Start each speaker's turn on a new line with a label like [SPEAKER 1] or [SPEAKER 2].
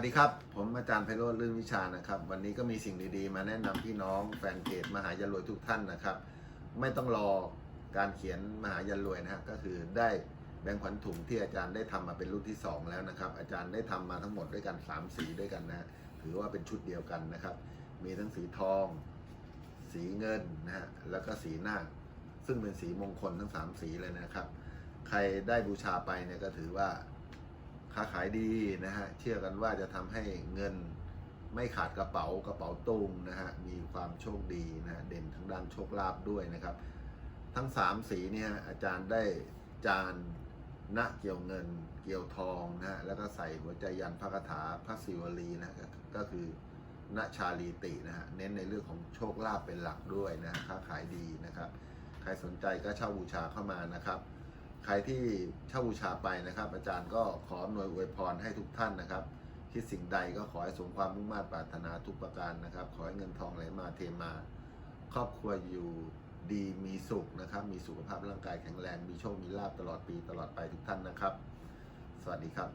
[SPEAKER 1] วัสดีครับ ผมอาจารย์ไพโรจน์ลื่นวิชานะครับ วันนี้ก็มีสิ่งดีๆ มาแนะนำพี่น้องแฟนเพจมหายันรวยทุกท่านนะครับ ไม่ต้องรอการเขียนมหายันรวยนะฮะก็คือได้แบงค์ขวัญถุงที่อาจารย์ได้ทำมาเป็นรุ่นที่ 2 แล้วนะครับ อาจารย์ได้ทำมาทั้งหมดด้วยกัน 3 สีด้วยกันนะถือว่าเป็นชุดเดียวกันนะครับ มีทั้งสีทอง สีเงินนะฮะแล้วก็สีหน้า ซึ่งเป็นสีมงคลทั้ง 3 สีเลยนะครับ ใครได้บูชาไปเนี่ยก็ถือว่า ค้าขายดีนะฮะเชื่อกันว่าจะทำให้เงินไม่ขาดกระเป๋ากระเป๋าตุ้งนะฮะมีความโชคดีนะฮะเด่นทั้งด้านโชคลาภด้วยนะครับ ทั้งสามสีเนี่ยอาจารย์ได้จานณเกี่ยวเงินเกี่ยวทองนะฮะแล้วก็ใส่หัวใจยันพระคาถาพระศิวลีนะก็ก็คือณชาลีตินะฮะเน้นในเรื่องของโชคลาภเป็นหลักด้วยนะฮะค้าขายดีนะครับ ใครสนใจก็เช่าบูชาเข้ามานะครับ ใครที่เช่าบูชาไปนะครับ อาจารย์ก็ขออำนวยอวยพรให้ทุกท่านนะครับ คิดสิ่งใดก็ขอให้สมความมุ่งมา่นปรารถนาทุกประการนะครับ ขอให้เงินทองไหลมาเทมา ครอบครัวอยู่ดีมีสุขนะครับ มีสุขภาพร่างกายแข็งแรงมีโชคมีลาบตลอดปีตลอดไปทุกท่านนะครับ สวัสดีครับ